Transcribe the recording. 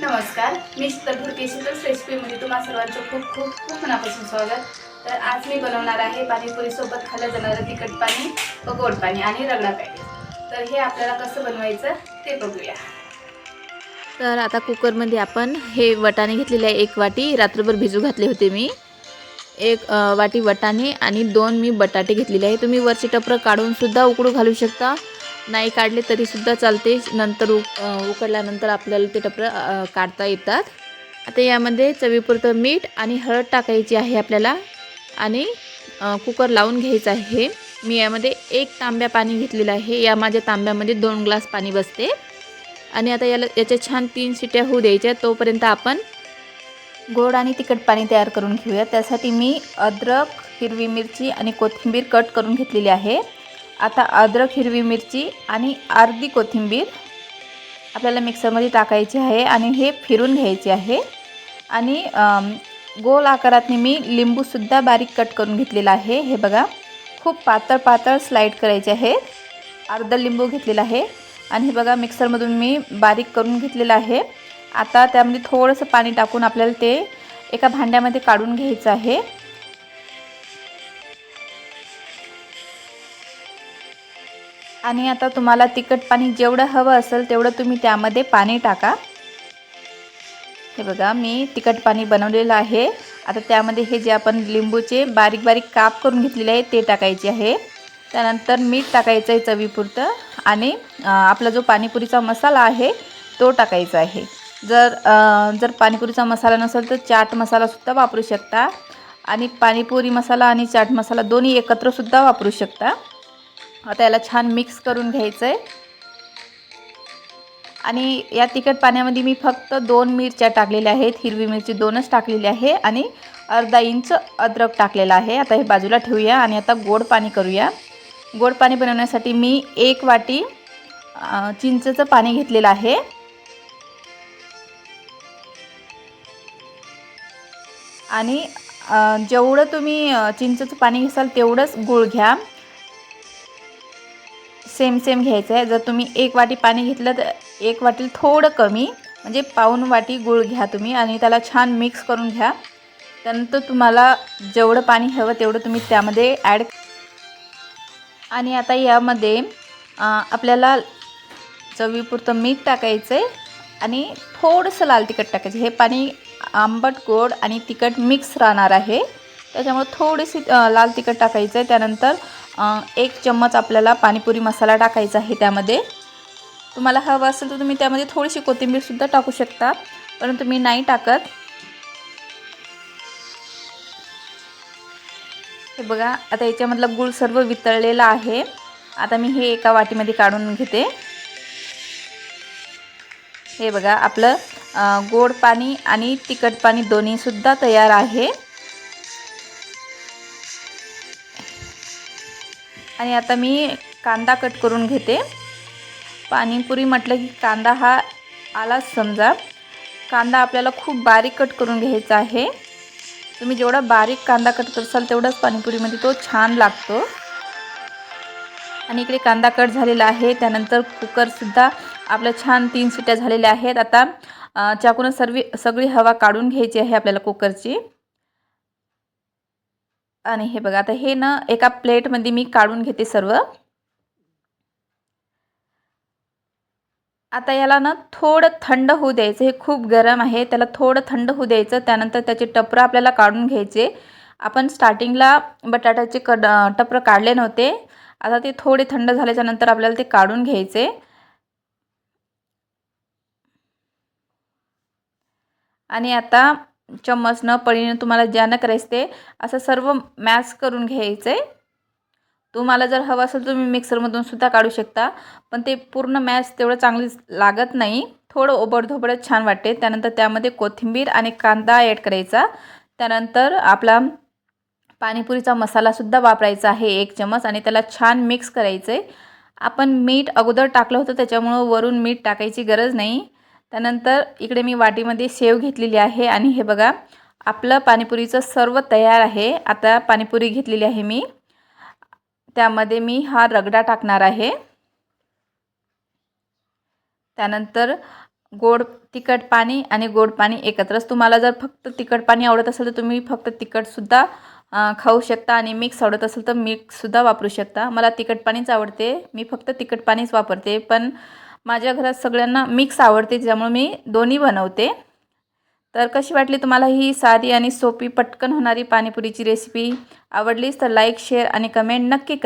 नमस्कार. मी शीतल शीतल्स रेसिपीमध्ये तुम्हा सर्वांचं खूप खूप खूप मनापासून स्वागत. तर आज मी बनवणार आहे पाणीपुरीसोबत खाल्लं जाणारं तिखट पाणी व गोड पाणी आणि रगडा पॅकेज तर हे आपल्याला कसं बनवायचं ते बघूया. तर आता कुकरमध्ये आपण हे वटाणे घेतलेले आहे. एक वाटी. रात्रभर भिजू घातले होते मी. एक वाटी वटाणे आणि दोन मी बटाटे घेतलेले आहे. तुम्ही वरचे टपरं काढूनसुद्धा उकडू घालू शकता. नाही काढले तरीसुद्धा चालते. नंतर उक उकडल्यानंतर आपल्याला ते टपरं काढता येतात. आता यामध्ये चवीपुरतं मीठ आणि हळद टाकायची आहे आपल्याला आणि कुकर लावून घ्यायचं आहे. मी यामध्ये एक तांब्या पाणी घेतलेलं आहे. या माझ्या तांब्यामध्ये दोन ग्लास पाणी बसते. आणि आता याला याच्या छान तीन शिट्या होऊ द्यायच्या. तोपर्यंत आपण गोड आणि तिखट पाणी तयार करून घेऊया. त्यासाठी मी अद्रक हिरवी मिरची आणि कोथिंबीर कट करून घेतलेली आहे. आता अद्रक हिरवी मिरची आणि अर्धी कोथिंबीर आपल्याला मिक्सरमध्ये टाकायची आहे आणि हे फिरून घ्यायचे आहे. आणि गोल आकारातने मी लिंबूसुद्धा बारीक कट करून घेतलेला आहे. हे बघा खूप पातळ पातळ स्लाईड करायचे आहे. अर्धा लिंबू घेतलेला आहे. आणि हे बघा मिक्सरमधून मी बारीक करून घेतलेलं आहे. आता त्यामध्ये थोडंसं पाणी टाकून आपल्याला ते एका भांड्यामध्ये काढून घ्यायचं आहे. आणि आता तुम्हाला तिखट पाणी जेवढं हवं असेल तेवढं तुम्ही त्यामध्ये पाणी टाका. हे बघा मी तिखट पाणी बनवलेलं आहे. आता त्यामध्ये हे जे आपण लिंबूचे बारीक बारीक काप करून घेतलेले आहे ते टाकायचे आहे. त्यानंतर मीठ टाकायचं आहे चवीपुरतं आणि आपला जो पाणीपुरीचा मसाला आहे तो टाकायचा आहे. जर जर पाणीपुरीचा मसाला नसेल तर चाट मसालासुद्धा वापरू शकता आणि पाणीपुरी मसाला आणि चाट मसाला दोन्ही एकत्रसुद्धा वापरू शकता. आता याला छान मिक्स करून घ्यायचं आहे आणि या तिखट पाण्यामध्ये मी फक्त दोन मिरच्या टाकलेल्या आहेत. हिरवी मिरची दोनच टाकलेली आहे आणि अर्धा इंच अद्रक टाकलेला आहे. आता हे बाजूला ठेवूया आणि आता गोड पाणी करूया. गोड पाणी बनवण्यासाठी मी एक वाटी चिंचेचं पाणी घेतलेलं आहे. आणि जेवढं तुम्ही चिंचेचं पाणी घेसाल तेवढंच गूळ घ्या. सेम सेम घ्यायचं आहे. जर तुम्ही एक वाटी पाणी घेतलं तर एक वाटी थोडं कमी म्हणजे पाऊन वाटी गूळ घ्या तुम्ही आणि त्याला छान मिक्स करून घ्या. त्यानंतर तुम्हाला जेवढं पाणी हवं तेवढं तुम्ही त्यामध्ये ॲड आणि आता यामध्ये आपल्याला चवीपुरतं मीठ टाकायचं आहे आणि थोडंसं लाल तिखट टाकायचं हे पाणी आंबट गोड आणि तिखट मिक्स राहणार आहे. त्याच्यामुळे थोडीशी लाल तिखट टाकायचं आहे. त्यानंतर एक चम्मच आपल्याला पाणीपुरी मसाला टाकायचा आहे त्यामध्ये. तुम्हाला हवं असेल तर तुम्ही त्यामध्ये थोडीशी कोथिंबीरसुद्धा टाकू शकता परंतु मी नाही टाकत. हे बघा आता याच्यामधला गूळ सर्व वितळलेला आहे. आता मी हे एका वाटीमध्ये काढून घेते. हे बघा आपलं गोड पाणी आणि तिखट पाणी दोन्हीसुद्धा तयार आहे. आणि आता मी कांदा कट करून घेते. पाणीपुरी म्हटलं की कांदा हा आलाच समजा. कांदा आपल्याला खूप बारीक कट करून घ्यायचा आहे. तुम्ही जेवढा बारीक कांदा कट करसाल तेवढाच पाणीपुरीमध्ये तो छान लागतो. आणि इकडे कांदा कट झालेला आहे. त्यानंतर कुकरसुद्धा आपल्या छान तीन शिट्या झालेल्या आहेत. आता अ, चाकून सर्व सगळी हवा काढून घ्यायची आहे आपल्याला कुकरची आणि हे बघा आता हे ना एका प्लेटमध्ये मी काढून घेते सर्व. आता याला ना थोडं थंड होऊ द्यायचं हे खूप गरम आहे त्याला थोडं थंड होऊ द्यायचं त्यानंतर त्याचे टपरं आपल्याला काढून घ्यायचे. आपण स्टार्टिंगला बटाट्याचे कड टपरं काढले नव्हते. आता ते थोडे थंड झाल्याच्यानंतर आपल्याला ते काढून घ्यायचे. आणि आता चम्मचनं पळीनं तुम्हाला ज्यानं करायचं ते असं सर्व मॅश करून घ्यायचं. आहे तुम्हाला जर हवं असेल तुम्ही मिक्सरमधून सुद्धा काढू शकता पण ते पूर्ण मॅश तेवढं चांगली लागत नाही. थोडं ओबडधोबडच छान वाटते. त्यानंतर त्यामध्ये कोथिंबीर आणि कांदा ॲड करायचा. त्यानंतर आपला पाणीपुरीचा मसालासुद्धा वापरायचा आहे एक चमच आणि त्याला छान मिक्स करायचं आहे आपण मीठ अगोदर टाकलं होतं त्याच्यामुळं वरून मीठ टाकायची गरज नाही. त्यानंतर इकडे मी वाटीमध्ये शेव घेतलेली आहे आणि हे बघा आपलं पाणीपुरीचं सर्व तयार आहे. आता पाणीपुरी घेतलेली आहे मी. त्यामध्ये मी हा रगडा टाकणार आहे. त्यानंतर गोड तिखट पाणी आणि गोड पाणी एकत्रच. तुम्हाला जर फक्त तिखट पाणी आवडत असेल तर तुम्ही फक्त तिखटसुद्धा खाऊ शकता आणि मिक्स आवडत असेल तर मिक्ससुद्धा वापरू शकता. मला तिखट पाणीच आवडते. मी फक्त तिखट पाणीच वापरते. पण माझ्या घरात सगळ्यांना मिक्स आवडते त्यामुळे मी दोन्ही बनवते. तर कशी वाटली तुम्हाला ही साधी आणि सोपी पटकन होणारी पाणीपुरीची रेसिपी आवडलीच तर लाईक शेअर आणि कमेंट नक्की करा.